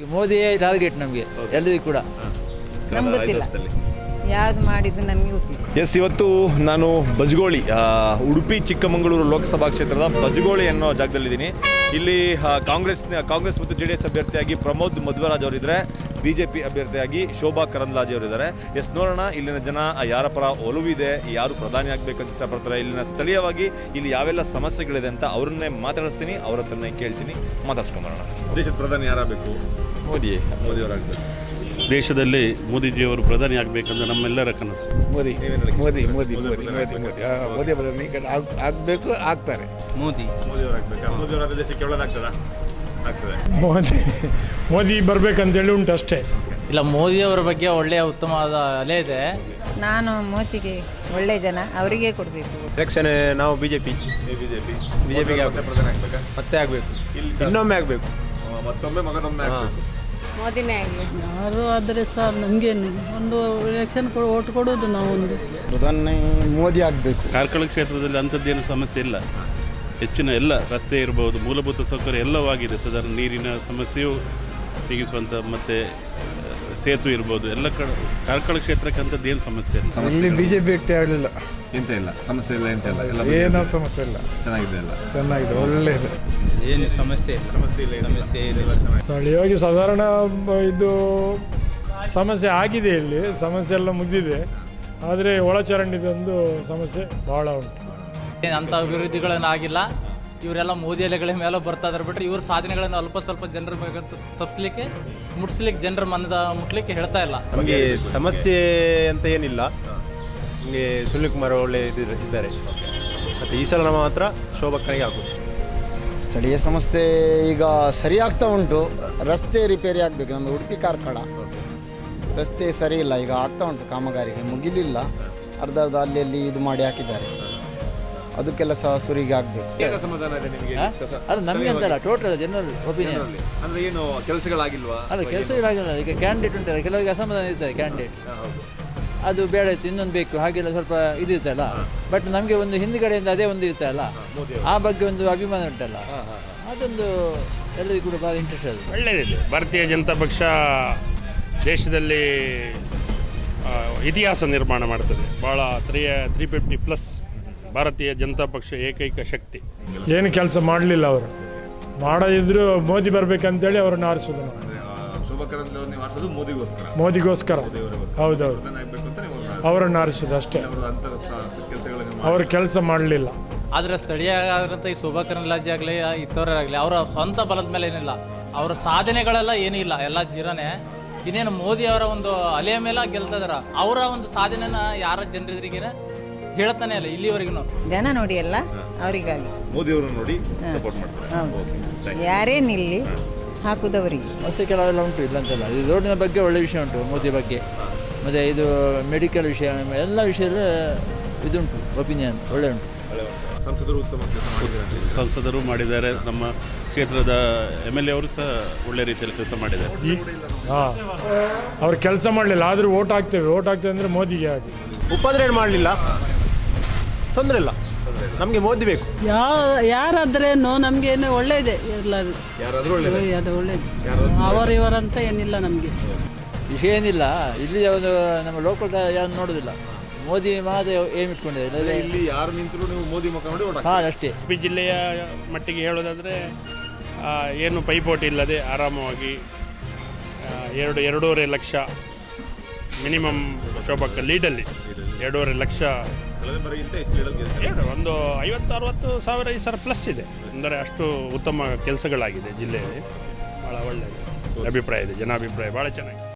ಈ ಮೋದಿಯೇ ಟಾರ್ಗೆಟ್ ನಮಗೆ ಎಲ್ಲರಿಗೂ ಕೂಡ. ನಮ್ಗೆ ಗೊತ್ತಿಲ್ಲ. ಯಾವ್ದು ಮಾಡಿದ್ದು ನನಗೆ ಗೊತ್ತಿಲ್ಲ. ಎಸ್ ಇವತ್ತು ನಾನು ಬಜಗೋಳಿ ಉಡುಪಿ ಚಿಕ್ಕಮಗಳೂರು ಲೋಕಸಭಾ ಕ್ಷೇತ್ರದ ಬಜಗೋಳಿ ಅನ್ನೋ ಜಾಗದಲ್ಲಿದ್ದೀನಿ. ಇಲ್ಲಿ ಕಾಂಗ್ರೆಸ್ ಕಾಂಗ್ರೆಸ್ ಮತ್ತು ಜೆ ಡಿ ಎಸ್ ಅಭ್ಯರ್ಥಿಯಾಗಿ ಪ್ರಮೋದ್ ಮಧ್ವರಾಜ್ ಅವರಿದ್ದಾರೆ. ಬಿ ಜೆ ಪಿ ಅಭ್ಯರ್ಥಿಯಾಗಿ ಶೋಭಾ ಕರಂದ್ಲಾಜೆ ಅವರಿದ್ದಾರೆ. ಎಸ್ ನೋಡೋಣ ಇಲ್ಲಿನ ಜನ ಯಾರ ಪರ ಒಲುವಿದೆ ಯಾರು ಪ್ರಧಾನಿ ಅಂತ ಇಷ್ಟಪಡ್ತಾರೆ. ಇಲ್ಲಿನ ಸ್ಥಳೀಯವಾಗಿ ಇಲ್ಲಿ ಯಾವೆಲ್ಲ ಸಮಸ್ಯೆಗಳಿದೆ ಅಂತ ಅವ್ರನ್ನೇ ಮಾತಾಡಿಸ್ತೀನಿ ಅವ್ರ ಹತ್ರನೇ ಕೇಳ್ತೀನಿ ಮಾತಾಡ್ಸ್ಕೊಂಬರೋಣ. ದೇಶದ ಪ್ರಧಾನಿ ಯಾರಾಗಬೇಕು? ಮೋದಿ ಮೋದಿಯವರಾಗಬೇಕು ದೇಶದಲ್ಲಿ ಮೋದಿಜಿಯವರು ಪ್ರಧಾನಿ ಆಗಬೇಕಂದ್ರೆ ನಮ್ಮೆಲ್ಲರ ಕನಸು. ಮೋದಿ ಮೋದಿ ಮೋದಿ ಮೋದಿ ಮೋದಿ ಮೋದಿ ಆ, ಮೋದಿ ಪ್ರಧಾನಿ ಆಗಬೇಕು ಆಗ್- ಆಗ್ಬೇಕು ಆಗ್ತಾರೆ. ಮೋದಿ. ಮೋದಿಯವರಾಗಬೇಕು ಮೋದಿಯವರಾದ ದೇಶಕ್ಕೆ ಒಳ್ಳೆದಾಗ್ತದಾ? ಆಗ್ತದೆ. ಮೋದಿ ಮೋದಿ ಬರಬೇಕಂತೇಳಿ ಉಂಟು ಅಷ್ಟೇ. ಇಲ್ಲ ಮೋದಿಯವರ ಬಗ್ಗೆ ಒಳ್ಳೆಯ ಉತ್ತಮವಾದ ಅಲೆ ಇದೆ. ನಾನು ಮೋದಿಗೆ ಒಳ್ಳೆ ಜನ ಅವರಿಗೆ ಕೊಡಬೇಕು. ಎಲೆಕ್ಷನ್ ನಾವು ಬಿಜೆಪಿ. ಬಿಜೆಪಿ. ಬಿಜೆಪಿಗೆ ಪ್ರಧಾನಿ ಆಗ್ಬೇಕಾ? ಮತ್ತೆ ಆಗಬೇಕು. ಇಲ್ಲಿ ಇನ್ನೊಮ್ಮೆ ಆಗಬೇಕು. ಮತ್ತೊಮ್ಮೆ ಮಗದೊಮ್ಮೆ ಆಗ್ಬೇಕು. ಮೋದಿನೇ ಆಗಲಿ. ಯಾರು ಆದರೆ ಸರ್ ನಮಗೇನು ಒಂದು ಎಲೆಕ್ಷನ್ ಓಟ್ ಕೊಡೋದು ನಾವು ಒಂದು ಪ್ರಧಾನಿ ಮೋದಿ ಆಗಬೇಕು. ಕಾರ್ಕಳ ಕ್ಷೇತ್ರದಲ್ಲಿ ಅಂಥದ್ದೇನು ಸಮಸ್ಯೆ ಇಲ್ಲ. ಹೆಚ್ಚಿನ ಎಲ್ಲ ರಸ್ತೆ ಇರಬಹುದು ಮೂಲಭೂತ ಸೌಕರ್ಯ ಎಲ್ಲವಾಗಿದೆ. ಸಾಧಾರಣ ನೀರಿನ ಸಮಸ್ಯೆಯು ತೀಗಿಸುವಂಥ ಮತ್ತು ಸೇತುವೆ ಇರ್ಬೋದು. ಎಲ್ಲ ಕಡೆ ಕಾರ್ಕಳ ಕ್ಷೇತ್ರಕ್ಕೆ ಏನು ಸಮಸ್ಯೆ ಇಲ್ಲ. ಇಲ್ಲಿ. ಬಿಜೆಪಿ ವ್ಯಕ್ತಿ ಆಗಲಿಲ್ಲ. ಎಂತ ಇಲ್ಲ. ಸಮಸ್ಯೆ ಇಲ್ಲ ಎಂತ ಇಲ್ಲ. ಎಲ್ಲ ಏನೋ ಸಮಸ್ಯೆ ಇಲ್ಲ. ಚೆನ್ನಾಗಿದೆ ಎಲ್ಲ. ಚೆನ್ನಾಗಿದೆ ಒಳ್ಳೆಯದು. ಏನು ಸಮಸ್ಯೆ ಇಲ್ಲ. ಸಮಸ್ಯೆ ಇಲ್ಲ ಸಮಸ್ಯೆ ಇಲ್ಲ ಸ್ಥಳೀಯವಾಗಿ ಸಾಧಾರಣ ಇದು ಸಮಸ್ಯೆ ಆಗಿದೆ ಇಲ್ಲಿ. ಸಮಸ್ಯೆ ಎಲ್ಲ ಮುಗಿದಿದೆ. ಆದರೆ ಒಳಚರಂಡಿದೊಂದು ಸಮಸ್ಯೆ ಬಹಳ ಉಂಟು. ಅಂಥ ಅಭಿವೃದ್ಧಿಗಳನ್ನು ಆಗಿಲ್ಲ. ಇವರೆಲ್ಲ ಮೋದಿ ಎಲೆಗಳ ಮೇಲೆ ಬರ್ತಾ ಇದಾರೆ ಬಿಟ್ಟರೆ ಇವ್ರ ಸಾಧನೆಗಳನ್ನು ಅಲ್ಪ ಸ್ವಲ್ಪ ಜನರ ಮೇಲೆ ತಪ್ಪಿಸ್ಲಿಕ್ಕೆ ಮುಟ್ಸ್ಲಿಕ್ಕೆ ಜನರ ಮನದ ಮುಟ್ಲಿಕ್ಕೆ ಹೇಳ್ತಾ ಇಲ್ಲ. ನಮಗೆ ಸಮಸ್ಯೆ ಅಂತ ಏನಿಲ್ಲ. ನಮಗೆ ಸುನಿಲ್ ಕುಮಾರ್ ಒಳ್ಳೆ ಇದ್ದಾರೆ. ಮತ್ತು ಈ ಸಲ ನಮ್ಮ ಮಾತ್ರ ಶೋಭಕ್ಕನಿಗೆ ಹಾಕೋದು. ಸ್ಥಳೀಯ ಸಂಸ್ಥೆ ಈಗ ಸರಿಯಾಗ್ತಾ ಉಂಟು. ರಸ್ತೆ ರಿಪೇರಿ ಆಗಬೇಕು ನಮ್ಮ ಉಡುಪಿ ಕಾರ್ಕಳ ರಸ್ತೆ ಸರಿ ಇಲ್ಲ ಈಗ ಆಗ್ತಾ ಉಂಟು ಕಾಮಗಾರಿಗೆ ಮುಗಿಲಿಲ್ಲ. ಅರ್ಧ ಅರ್ಧ ಅಲ್ಲಿ ಅಲ್ಲಿ ಇದು ಮಾಡಿ ಹಾಕಿದ್ದಾರೆ. ಅದು ಕೆಲಸ ಸುರಿಗೆ ಆಗಬೇಕು. ಸಮಾಧಾನ ಇದೆ ನಿಮಗೆ ಅದು ನಮಗೆ ಅಂತಲ್ಲ ಟೋಟಲ್ ಜನರಲ್ ಒಪಿನಿಯನ್ ಅಂದ್ರೆ ಏನು ಕೆಲಸಗಳಾಗಿಲ್ವಾ? ಅಲ್ಲ ಕೆಲಸ ಇರಾಗಿಲ್ಲ ಈಗ ಕ್ಯಾಂಡಿಡೇಟ್ ಉಂಟಲ್ಲ ಕೆಲವರಿಗೆ ಅಸಮಾಧಾನ ಇರ್ತದೆ ಕ್ಯಾಂಡಿಡೇಟ್ ಅದು ಬೇಡ ಇತ್ತು ಇನ್ನೊಂದು ಬೇಕು ಹಾಗೆಲ್ಲ ಸ್ವಲ್ಪ ಇದು ಅಲ್ಲ ಬಟ್ ನಮಗೆ ಒಂದು ಹಿಂದ್ಗಡೆಯಿಂದ ಅದೇ ಒಂದು ಇರ್ತಲ್ಲ ಆ ಬಗ್ಗೆ ಒಂದು ಅಭಿಮಾನ ಉಂಟಲ್ಲ? ಅದೊಂದು ಎಲ್ಲರಿಗೂ ಕೂಡ ಭಾಳ ಇಂಟ್ರೆಸ್ಟ್ ಅದು. ಒಳ್ಳೆಯದಿದೆ ಭಾರತೀಯ ಜನತಾ ಪಕ್ಷ ದೇಶದಲ್ಲಿ ಇತಿಹಾಸ ನಿರ್ಮಾಣ ಮಾಡ್ತದೆ. ಭಾಳ ತ್ರೀ ತ್ರೀ ಫಿಫ್ಟಿ ಪ್ಲಸ್ ಭಾರತೀಯ ಜನತಾ ಪಕ್ಷ ಏಕೈಕ ಶಕ್ತಿ. ಏನು ಕೆಲಸ ಮಾಡಲಿಲ್ಲ ಅವರು. ಮಾಡದಿದ್ರು ಮೋದಿ ಬರಬೇಕಂತೇಳಿ ಅವ್ರನ್ನ ಆರಿಸೋದು ನಾವು. ನೀವು ಮೋದಿಗೋಸ್ಕರ. ಮೋದಿಗೋಸ್ಕರ. ಹೌದೌದು. ಆಗ್ಬೇಕು ಅಂತ ನೀವು ಅವರನ್ನು ಆರಿಸಿದ ಅಷ್ಟೇ. ಅವರು ಅಂತ ಕೆಲಸಗಳನ್ನು ಅವ್ರ ಕೆಲಸ ಮಾಡಲಿಲ್ಲ. ಆದರೆ ಸ್ಥಳೀಯ ಆದಂಥ ಈ ಶೋಭಾ ಕರಂದ್ಲಾಜೆ ಆಗಲಿ ಇತ್ತವರಾಗಲಿ ಅವರ ಸ್ವಂತ ಬಲದ ಮೇಲೆ ಏನಿಲ್ಲ. ಅವರ ಸಾಧನೆಗಳೆಲ್ಲ ಏನಿಲ್ಲ. ಇಲ್ಲ ಎಲ್ಲ ಜೀರೋನೇ ಇನ್ನೇನು ಮೋದಿ ಅವರ ಒಂದು ಅಲೆಯ ಮೇಲೆ ಗೆಲ್ತಿದಾರ ಅವರ ಒಂದು ಸಾಧನೆನ ಯಾರ ಜನರಿಗೆ ಹೇಳ್ತಾನೆ ಇಲ್ಲ ಇಲ್ಲಿವರೆಗೂ ಜನ ನೋಡಿ ಎಲ್ಲ ಅವರಿಗಾಗಿ. ಮೋದಿ ಅವರನ್ನು ನೋಡಿ ಸಪೋರ್ಟ್ ಮಾಡ್ತಾರೆ. ಹೌದು. ಯಾರೇ ನಿಲ್ಲಿ. ಹಾಕುದವರಿಗೆ. ಸಮಸ್ಯೆ ಕೆಲವೆಲ್ಲ ಉಂಟು ಇಲ್ಲ ಅಂತಲ್ಲ ಇದು ರೋಡಿನ ಬಗ್ಗೆ ಒಳ್ಳೆ ವಿಷಯ ಉಂಟು ಮೋದಿ ಬಗ್ಗೆ. ಮತ್ತು ಇದು ಮೆಡಿಕಲ್ ವಿಷಯ ಎಲ್ಲ ವಿಷಯದಲ್ಲೂ ಇದುಂಟು ಒಪಿನಿಯನ್ ಒಳ್ಳೆ ಉಂಟು. ಸಂಸದರು ಉತ್ತಮ ಕೆಲಸ ಮಾಡಿದ್ದಾರೆ. ಸಂಸದರು ಮಾಡಿದ್ದಾರೆ. ನಮ್ಮ ಕ್ಷೇತ್ರದ ಎಂ ಎಲ್ ಎ ಅವರು ಸಹ ಒಳ್ಳೆ ರೀತಿಯಲ್ಲಿ ಕೆಲಸ ಮಾಡಿದ್ದಾರೆ. ಹಾಂ. ಅವ್ರು ಕೆಲಸ ಮಾಡಲಿಲ್ಲ ಆದರೂ ಓಟ್ ಹಾಕ್ತೇವೆ. ಓಟ್ ಹಾಕ್ತೇವೆ ಅಂದರೆ ಮೋದಿಗೆ ಹಾಕಿ ಉಪದ್ರವ ಮಾಡಲಿಲ್ಲ ತೊಂದರೆ ಇಲ್ಲ. ನಮಗೆ ಮೋದಿ ಬೇಕು. ಯಾರಾದ್ರೇನು ನಮಗೇನು ಒಳ್ಳೇದೆ ಎಲ್ಲರೂ ಯಾರಾದ್ರೂ ಒಳ್ಳೆ ಅದು ಒಳ್ಳೇದು. ಅವರು ಇವರಂತ ಏನಿಲ್ಲ ನಮಗೆ. ವಿಷಯ ಏನಿಲ್ಲ. ಇಲ್ಲಿ ಒಂದು ನಮ್ಮ ಲೋಕಲ್ ಯಾರು ನೋಡೋದಿಲ್ಲ. ಮೋದಿ ಮಾತ್ರ ಏಮ್ ಇಟ್ಕೊಂಡಿದೆ ಇಲ್ಲಿ ಯಾರು ನಿಂತರೂ ನೀವು ಮೋದಿ ಮುಖ ನೋಡಿ ಹಾಂ ಅಷ್ಟೇ. ಉಡುಪಿ ಜಿಲ್ಲೆಯ ಮಟ್ಟಿಗೆ ಹೇಳೋದಾದರೆ ಏನು ಪೈಪೋಟಿ ಇಲ್ಲದೆ ಆರಾಮವಾಗಿ ಎರಡು ಎರಡೂವರೆ ಲಕ್ಷ ಮಿನಿಮಮ್ ಶೋಭಕ್ಕ ಲೀಡಲ್ಲಿ. ಎರಡೂವರೆ ಲಕ್ಷ ಹೆಚ್ಚು ಹೇಳೋದು ಒಂದು ಐವತ್ತು ಅರವತ್ತು ಸಾವಿರ ಈ ಸರ್ ಪ್ಲಸ್ ಇದೆ. ಅಂದರೆ ಅಷ್ಟು ಉತ್ತಮ ಕೆಲಸಗಳಾಗಿದೆ ಜಿಲ್ಲೆಯಲ್ಲಿ. ಭಾಳ ಒಳ್ಳೆಯ ಅಭಿಪ್ರಾಯ ಇದೆ ಜನಾಭಿಪ್ರಾಯ ಭಾಳ ಚೆನ್ನಾಗಿದೆ.